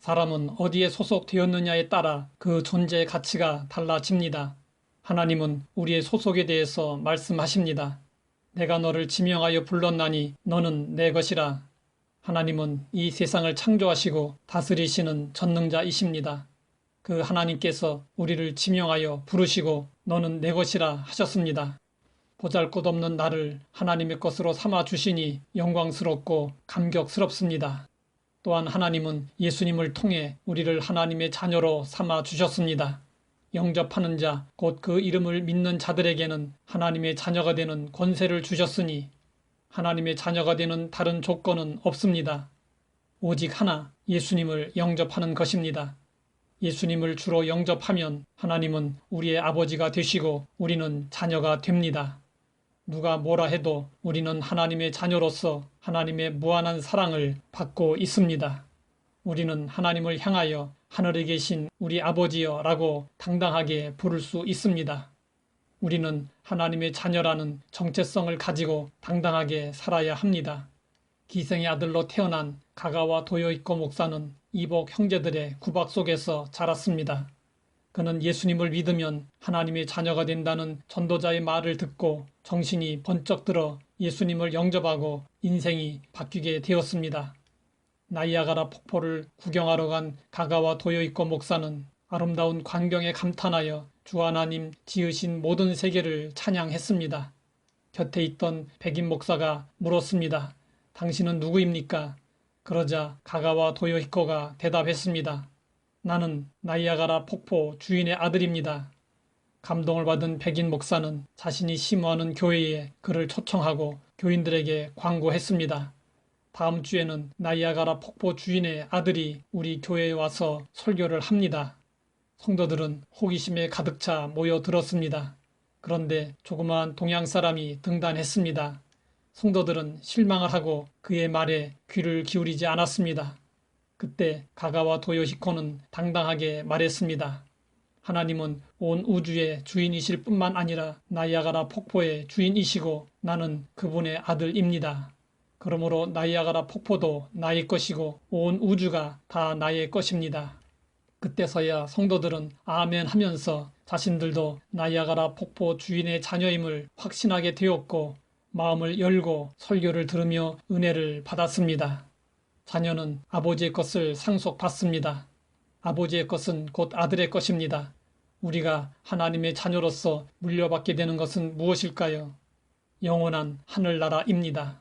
사람은 어디에 소속되었느냐에 따라 그 존재의 가치가 달라집니다. 하나님은 우리의 소속에 대해서 말씀하십니다. 내가 너를 지명하여 불렀나니 너는 내 것이라. 하나님은 이 세상을 창조하시고 다스리시는 전능자이십니다. 그 하나님께서 우리를 지명하여 부르시고 너는 내 것이라 하셨습니다. 보잘 것 없는 나를 하나님의 것으로 삼아 주시니 영광스럽고 감격스럽습니다. 또한 하나님은 예수님을 통해 우리를 하나님의 자녀로 삼아 주셨습니다. 영접하는 자, 곧 그 이름을 믿는 자들에게는 하나님의 자녀가 되는 권세를 주셨으니 하나님의 자녀가 되는 다른 조건은 없습니다. 오직 하나, 예수님을 영접하는 것입니다. 예수님을 주로 영접하면 하나님은 우리의 아버지가 되시고 우리는 자녀가 됩니다. 누가 뭐라 해도 우리는 하나님의 자녀로서 하나님의 무한한 사랑을 받고 있습니다. 우리는 하나님을 향하여 하늘에 계신 우리 아버지여 라고 당당하게 부를 수 있습니다. 우리는 하나님의 자녀라는 정체성을 가지고 당당하게 살아야 합니다. 기생의 아들로 태어난 가가와 도요이코 목사는 이복 형제들의 구박 속에서 자랐습니다. 그는 예수님을 믿으면 하나님의 자녀가 된다는 전도자의 말을 듣고 정신이 번쩍 들어 예수님을 영접하고 인생이 바뀌게 되었습니다. 나이아가라 폭포를 구경하러 간 가가와 도요이코 목사는 아름다운 광경에 감탄하여 주 하나님 지으신 모든 세계를 찬양했습니다. 곁에 있던 백인 목사가 물었습니다. 당신은 누구입니까? 그러자 가가와 도요히코가 대답했습니다. 나는 나이아가라 폭포 주인의 아들입니다. 감동을 받은 백인 목사는 자신이 심호하는 교회에 그를 초청하고 교인들에게 광고했습니다. 다음 주에는 나이아가라 폭포 주인의 아들이 우리 교회에 와서 설교를 합니다. 성도들은 호기심에 가득 차 모여들었습니다. 그런데 조그마한 동양 사람이 등단했습니다. 성도들은 실망을 하고 그의 말에 귀를 기울이지 않았습니다. 그때 가가와 도요히코는 당당하게 말했습니다. 하나님은 온 우주의 주인이실 뿐만 아니라 나이아가라 폭포의 주인이시고 나는 그분의 아들입니다. 그러므로 나이아가라 폭포도 나의 것이고 온 우주가 다 나의 것입니다. 그때서야 성도들은 아멘 하면서 자신들도 나이아가라 폭포 주인의 자녀임을 확신하게 되었고 마음을 열고 설교를 들으며 은혜를 받았습니다. 자녀는 아버지의 것을 상속받습니다. 아버지의 것은 곧 아들의 것입니다. 우리가 하나님의 자녀로서 물려받게 되는 것은 무엇일까요? 영원한 하늘나라입니다.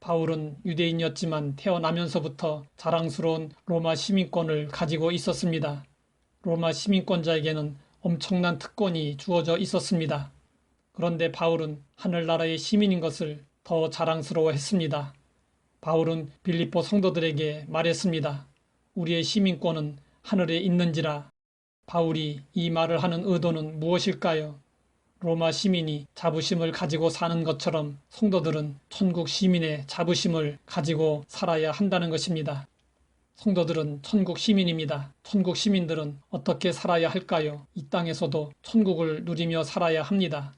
바울은 유대인이었지만 태어나면서부터 자랑스러운 로마 시민권을 가지고 있었습니다. 로마 시민권자에게는 엄청난 특권이 주어져 있었습니다. 그런데 바울은 하늘나라의 시민인 것을 더 자랑스러워 했습니다. 바울은 빌리포 성도들에게 말했습니다. 우리의 시민권은 하늘에 있는지라. 바울이 이 말을 하는 의도는 무엇일까요? 로마 시민이 자부심을 가지고 사는 것처럼 성도들은 천국 시민의 자부심을 가지고 살아야 한다는 것입니다. 성도들은 천국 시민입니다. 천국 시민들은 어떻게 살아야 할까요? 이 땅에서도 천국을 누리며 살아야 합니다.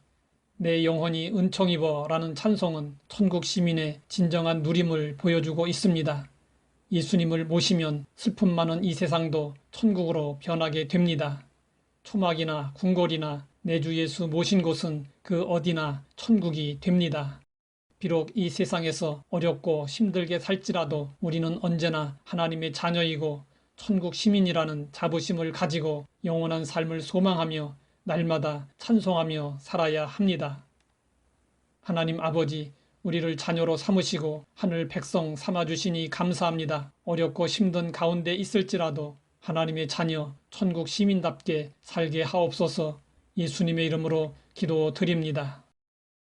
내 영혼이 은총 입어 라는 찬송은 천국 시민의 진정한 누림을 보여주고 있습니다. 예수님을 모시면 슬픔 많은 이 세상도 천국으로 변하게 됩니다. 초막이나 궁궐이나 내주 예수 모신 곳은 그 어디나 천국이 됩니다. 비록 이 세상에서 어렵고 힘들게 살지라도 우리는 언제나 하나님의 자녀이고 천국 시민이라는 자부심을 가지고 영원한 삶을 소망하며 날마다 찬송하며 살아야 합니다. 하나님 아버지, 우리를 자녀로 삼으시고 하늘 백성 삼아주시니 감사합니다. 어렵고 힘든 가운데 있을지라도 하나님의 자녀, 천국 시민답게 살게 하옵소서 예수님의 이름으로 기도 드립니다.